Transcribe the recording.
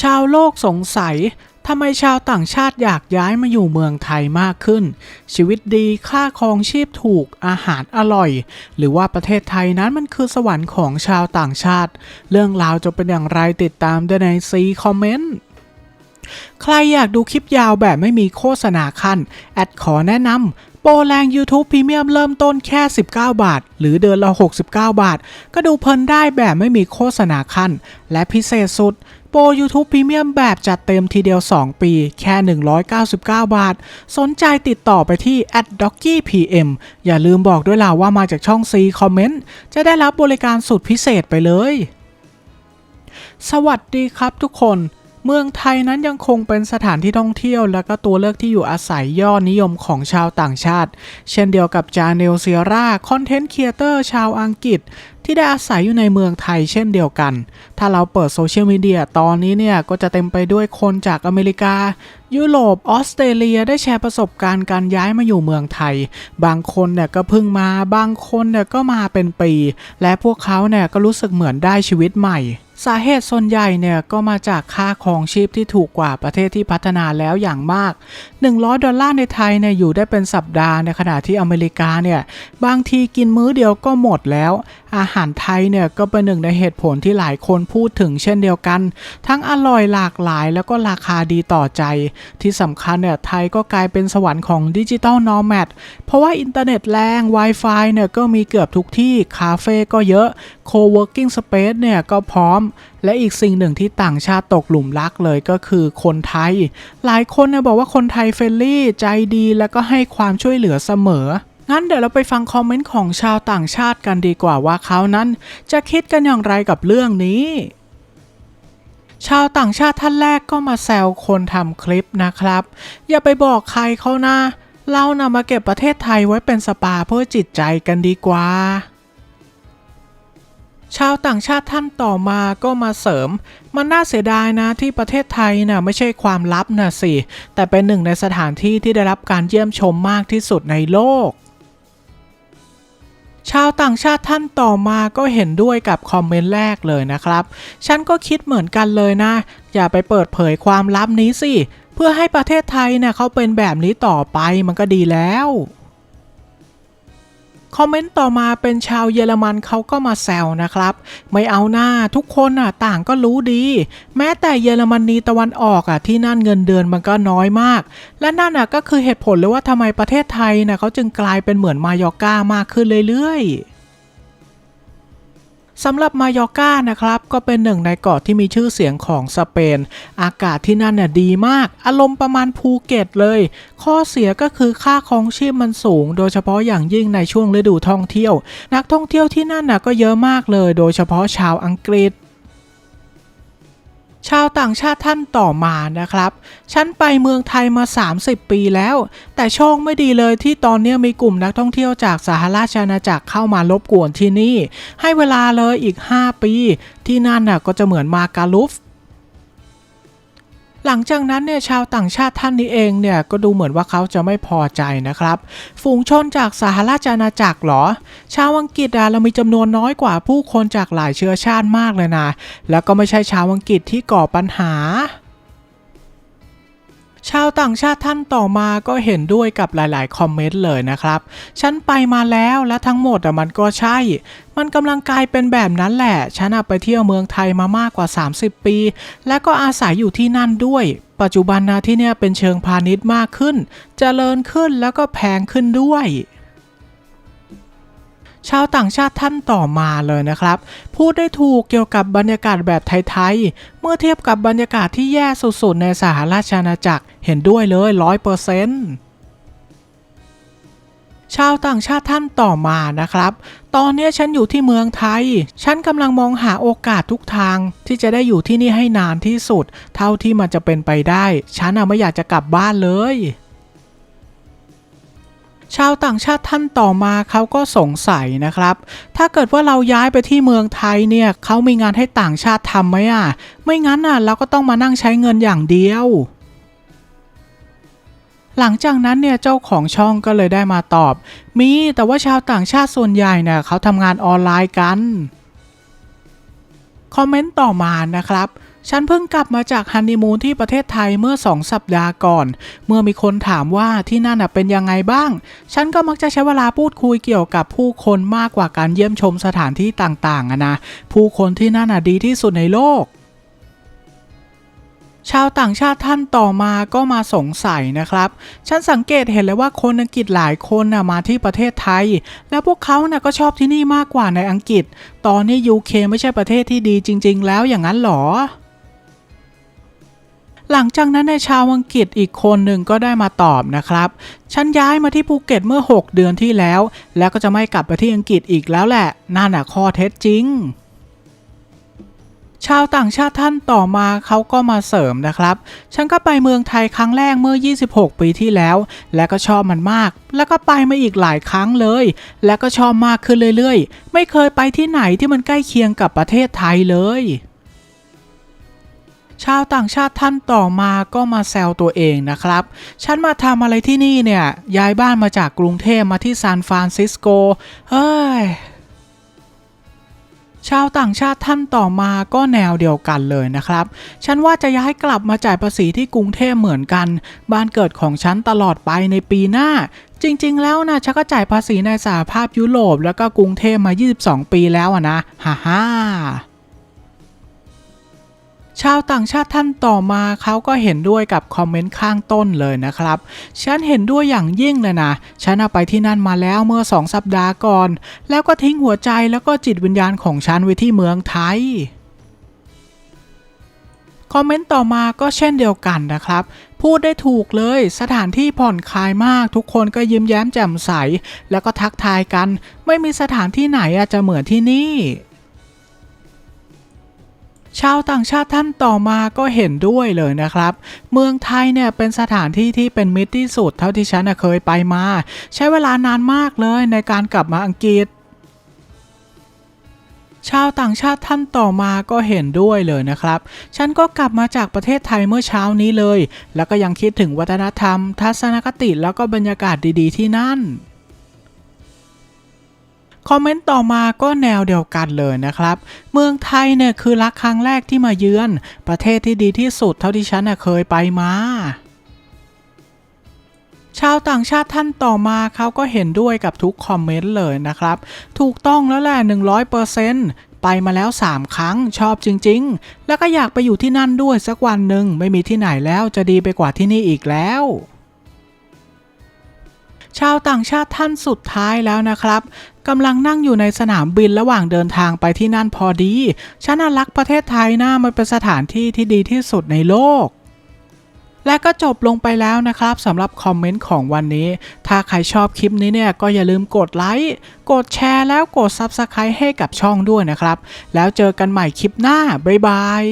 ชาวโลกสงสัยทำไมชาวต่างชาติอยากย้ายมาอยู่เมืองไทยมากขึ้น ชีวิตดีค่าครองชีพถูกอาหารอร่อย หรือว่าประเทศไทยนั้นมันคือสวรรค์ของชาวต่างชาติ เรื่องราวจะเป็นอย่างไรติดตามได้ในซีคอมเมนต์ใครอยากดูคลิปยาวแบบไม่มีโฆษณาขั้น แอดขอแนะนำโปรแรง YouTube Premium เริ่มต้นแค่ 19 บาท หรือเดือนละ 69 บาท ก็ดูเพลินได้แบบไม่มีโฆษณาขั้น และพิเศษสุด ปร YouTube Premium แบบจัดเต็มทีเดียว 2 ปี แค่ 199 บาท สนใจติดต่อไปที่ d o c k y PM อย่าลืมบอกด้วยล่ะว่ามาจากช่อง C Comment จะได้รับบริการสุดพิเศษไปเลย สวัสดีครับทุกคนเมืองไทยนั้นยังคงเป็นสถานที่ท่องเที่ยว และก็ตัวเลือกที่อยู่อาศัยยอดนิยมของชาวต่างชาติ เช่นเดียวกับจาเนลเซียร่าคอนเทนต์ครีเอเตอร์ชาวอังกฤษ ที่ได้อาศัยอยู่ในเมืองไทยเช่นเดียวกัน ถ้าเราเปิดโซเชียลมีเดียตอนนี้เนี่ย ก็จะเต็มไปด้วยคนจากอเมริกา ยุโรปออสเตรเลียได้แชร์ประสบการณ์การย้ายมาอยู่เมืองไทย บางคนเนี่ยก็เพิ่งมาบางคนเนี่ยก็มาเป็นปี และพวกเขาเนี่ยก็รู้สึกเหมือนได้ชีวิตใหม่สาเหตุส่วนใหญ่เนี่ยก็มาจากค่าครองชีพที่ถูกกว่าประเทศที่พัฒนาแล้วอย่างมาก 100 ดอลลาร์ในไทยเนี่ยอยู่ได้เป็นสัปดาห์ในขณะที่อเมริกาเนี่ยบางทีกินมื้อเดียวก็หมดแล้ว อาหารไทยเนี่ยก็เป็นหนึ่งในเหตุผลที่หลายคนพูดถึงเช่นเดียวกัน ทั้งอร่อยหลากหลายแล้วก็ราคาดีต่อใจ ที่สำคัญเนี่ยไทยก็กลายเป็นสวรรค์ของดิจิตอลนอร์แมดเพราะว่าอินเทอร์เน็ตแรง Wi-Fi เนี่ยก็มีเกือบทุกที่ คาเฟ่ก็เยอะ Co-working Space เนี่ยก็พร้อม และอีกสิ่งหนึ่งที่ต่างชาติตกหลุมรักเลยก็คือคนไทย หลายคนเนี่ยบอกว่าคนไทยเฟรนลี่ใจดีแล้วก็ให้ความช่วยเหลือเสมอ งั้นเดี๋ยวเราไปฟังคอมเมนต์ของชาวต่างชาติกันดีกว่าว่าเขานั้นจะคิดกันอย่างไรกับเรื่องนี้ ชาวต่างชาติท่านแรกก็มาแซวคนทำคลิปนะครับ อย่าไปบอกใครเขานะเรานำมาเก็บประเทศไทยไว้เป็นสปาเพื่อจิตใจกันดีกว่า ชาวต่างชาติท่านต่อมาก็มาเสริม มันน่าเสียดายนะที่ประเทศไทยน่ะไม่ใช่ความลับนะสิ แต่เป็นหนึ่งในสถานที่ที่ได้รับการเยี่ยมชมมากที่สุดในโลก ชาวต่างชาติท่านต่อมาก็เห็นด้วยกับคอมเมนต์แรกเลยนะครับ ฉันก็คิดเหมือนกันเลยนะ อย่าไปเปิดเผยความลับนี้สิ เพื่อให้ประเทศไทยเนี่ยเขาเป็นแบบนี้ต่อไปมันก็ดีแล้ว คอมเมนต์ต่อมาเป็นชาวเยอรมันเขาก็มาแซวนะครับ ไม่เอาหน้าทุกคนน่ะต่างก็รู้ดี แม้แต่เยอรมนีตะวันออกอะที่นั่นเงินเดือนมันก็น้อยมาก และนั่นอะก็คือเหตุผลเลยว่าทำไมประเทศไทยน่ะเขาจึงกลายเป็นเหมือนมายอร์ก้ามากขึ้นเรื่อยๆ สำหรับมายอก้านะครับก็เป็นหนึ่งในเกาะที่มีชื่อเสียงของสเปน อากาศที่นั่นเนี่ยดีมาก อารมณ์ประมาณภูเก็ตเลย ข้อเสียก็คือค่าครองชีพมันสูง โดยเฉพาะอย่างยิ่งในช่วงฤดูท่องเที่ยว นักท่องเที่ยวที่นั่นน่ะก็เยอะมากเลย โดยเฉพาะชาวอังกฤษ ชาวต่างชาติท่านต่อมานะครับ ฉันไปเมืองไทยมา 30 ปีแล้ว แต่โชคไม่ดีเลยที่ตอนนี้มีกลุ่มนักท่องเที่ยวจากสหราชอาณาจักรเข้ามารบกวนที่นี่ ให้เวลาเลยอีก 5 ปี ที่นั่นน่ะก็จะเหมือนมาการุฟ หลังจากนั้นเนี่ยชาวต่างชาติท่านนี้เองเนี่ยก็ดูเหมือนว่าเขาจะไม่พอใจนะครับ ฝูงชนจากสหราชอาณาจักรหรอ ชาวอังกฤษอะเรามีจำนวนน้อยกว่าผู้คนจากหลายเชื้อชาติมากเลยนะ แล้วก็ไม่ใช่ชาวอังกฤษที่ก่อปัญหา ชาวต่างชาติท่านต่อมาก็เห็นด้วยกับหลาย ๆ คอมเมนต์เลยนะครับ ฉันไปมาแล้วและทั้งหมดอะมันก็ใช่ มันกำลังกลายเป็นแบบนั้นแหละ ฉันอะไปเที่ยวเมืองไทยมามากกว่า 30 ปี และก็อาศัยอยู่ที่นั่นด้วย ปัจจุบันนะที่เนี่ยเป็นเชิงพาณิชย์มากขึ้นจเจริญขึ้นแล้วก็แพงขึ้นด้วย ชาวต่างชาติท่านต่อมาเลยนะครับ พูดได้ถูกเกี่ยวกับบรรยากาศแบบไทยๆ เมื่อเทียบกับบรรยากาศที่แย่สุดๆ ในสหราชอาณาจักรเห็นด้วยเลยร้อยเปอร์เซนต์ชาวต่างชาติท่านต่อมานะครับ ตอนนี้ฉันอยู่ที่เมืองไทย ฉันกำลังมองหาโอกาสทุกทาง ที่จะได้อยู่ที่นี่ให้นานที่สุด เท่าที่มันจะเป็นไปได้ ฉันไม่อยากจะกลับบ้านเลย ชาวต่างชาติท่านต่อมาเขาก็สงสัยนะครับ ถ้าเกิดว่าเราย้ายไปที่เมืองไทยเนี่ยเขามีงานให้ต่างชาติทำไหมอะ ไม่งั้นอะเราก็ต้องมานั่งใช้เงินอย่างเดียว หลังจากนั้นเนี่ยเจ้าของช่องก็เลยได้มาตอบ มีแต่ว่าชาวต่างชาติส่วนใหญ่เนี่ยเขาทำงานออนไลน์กัน คอมเมนต์ต่อมานะครับ ฉันเพิ่งกลับมาจากฮันนีมูนที่ประเทศไทยเมื่อสองสัปดาห์ก่อน เมื่อมีคนถามว่าที่นั่นเป็นยังไงบ้าง ฉันก็มักจะใช้เวลาพูดคุยเกี่ยวกับผู้คนมากกว่าการเยี่ยมชมสถานที่ต่างๆนะ ผู้คนที่นั่นดีที่สุดในโลกชาวต่างชาติท่านต่อมาก็มาสงสัยนะครับ ฉันสังเกตเห็นเลยว่าคนอังกฤษหลายคนนะมาที่ประเทศไทย แล้วพวกเขานะก็ชอบที่นี่มากกว่าในอังกฤษ ตอนนี้ยูเคไม่ใช่ประเทศที่ดีจริง ๆ แล้วอย่างนั้นหรอ หลังจากนั้นในชาวอังกฤษอีกคนหนึ่งก็ได้มาตอบนะครับ ฉันย้ายมาที่ภูเก็ตเมื่อ 6 เดือนที่แล้ว แล้วก็จะไม่กลับไปที่อังกฤษอีกแล้วแหละนั่นน่ะข้อเท็จจริง ชาวต่างชาติท่านต่อมาเขาก็มาเสริมนะครับ ฉันก็ไปเมืองไทยครั้งแรกเมื่อ 26 ปีที่แล้ว และก็ชอบมันมาก แล้วก็ไปมาอีกหลายครั้งเลย และก็ชอบมากขึ้นเรื่อยๆ ไม่เคยไปที่ไหนที่มันใกล้เคียงกับประเทศไทยเลย ชาวต่างชาติท่านต่อมาก็มาแซวตัวเองนะครับ ฉันมาทำอะไรที่นี่เนี่ย ย้ายบ้านมาจากกรุงเทพมาที่ซานฟรานซิสโก เฮ้ย ชาวต่างชาติท่านต่อมาก็แนวเดียวกันเลยนะครับ ฉันว่าจะย้ายกลับมาจ่ายภาษีที่กรุงเทพเหมือนกัน บ้านเกิดของฉันตลอดไปในปีหน้า จริง ๆ แล้วนะฉันก็จ่ายภาษีในสหภาพยุโรปแล้วก็กรุงเทพมา 22 ปีแล้วนะ ฮ่าฮ่า ชาวต่างชาติท่านต่อมาเขาก็เห็นด้วยกับคอมเมนต์ข้างต้นเลยนะครับ ฉันเห็นด้วยอย่างยิ่งเลยนะ ฉันเอาไปที่นั่นมาแล้วเมื่อสองสัปดาห์ก่อน แล้วก็ทิ้งหัวใจแล้วก็จิตวิญญาณของฉันไว้ที่เมืองไทยคอมเมนต์ต่อมาก็เช่นเดียวกันนะครับ พูดได้ถูกเลยสถานที่ผ่อนคลายมาก ทุกคนก็ยิ้มแย้มแจ่มใส แล้วก็ทักทายกัน ไม่มีสถานที่ไหนอาจจะเหมือนที่นี่ ชาวต่างชาติท่านต่อมาก็เห็นด้วยเลยนะครับ เมืองไทยเนี่ยเป็นสถานที่ที่เป็นมิตรที่สุดเท่าที่ฉันเคยไปมา ใช้เวลานานมากเลยในการกลับมาอังกฤษชาวต่างชาติท่านต่อมาก็เห็นด้วยเลยนะครับ ฉันก็กลับมาจากประเทศไทยเมื่อเช้านี้เลย แล้วก็ยังคิดถึงวัฒนธรรม ทัศนคติแล้วก็บรรยากาศดีๆที่นั่น คอมเมนต์ต่อมาก็แนวเดียวกันเลยนะครับ เมืองไทยเนี่ยคือรักครั้งแรกที่มาเยือน ประเทศที่ดีที่สุดเท่าที่ฉันน่ะเคยไปมาชาวต่างชาติท่านต่อมาเขาก็เห็นด้วยกับทุกคอมเมนต์เลยนะครับ ถูกต้องแล้วแหละ100%ไปมาแล้ว 3 ครั้งชอบจริง ๆ แล้วก็อยากไปอยู่ที่นั่นด้วยสักวันหนึ่งไม่มีที่ไหนแล้วจะดีไปกว่าที่นี่อีกแล้ว ชาวต่างชาติท่านสุดท้ายแล้วนะครับกำลังนั่งอยู่ในสนามบินระหว่างเดินทางไปที่นั่นพอดี ฉันรักประเทศไทยนะมันเป็นสถานที่ที่ดีที่สุดในโลก และก็จบลงไปแล้วนะครับสำหรับคอมเมนต์ของวันนี้ ถ้าใครชอบคลิปนี้เนี่ยก็อย่าลืมกดไลค์ กดแชร์แล้วกด Subscribe ให้กับช่องด้วยนะครับ แล้วเจอกันใหม่คลิปหน้า บ๊ายบาย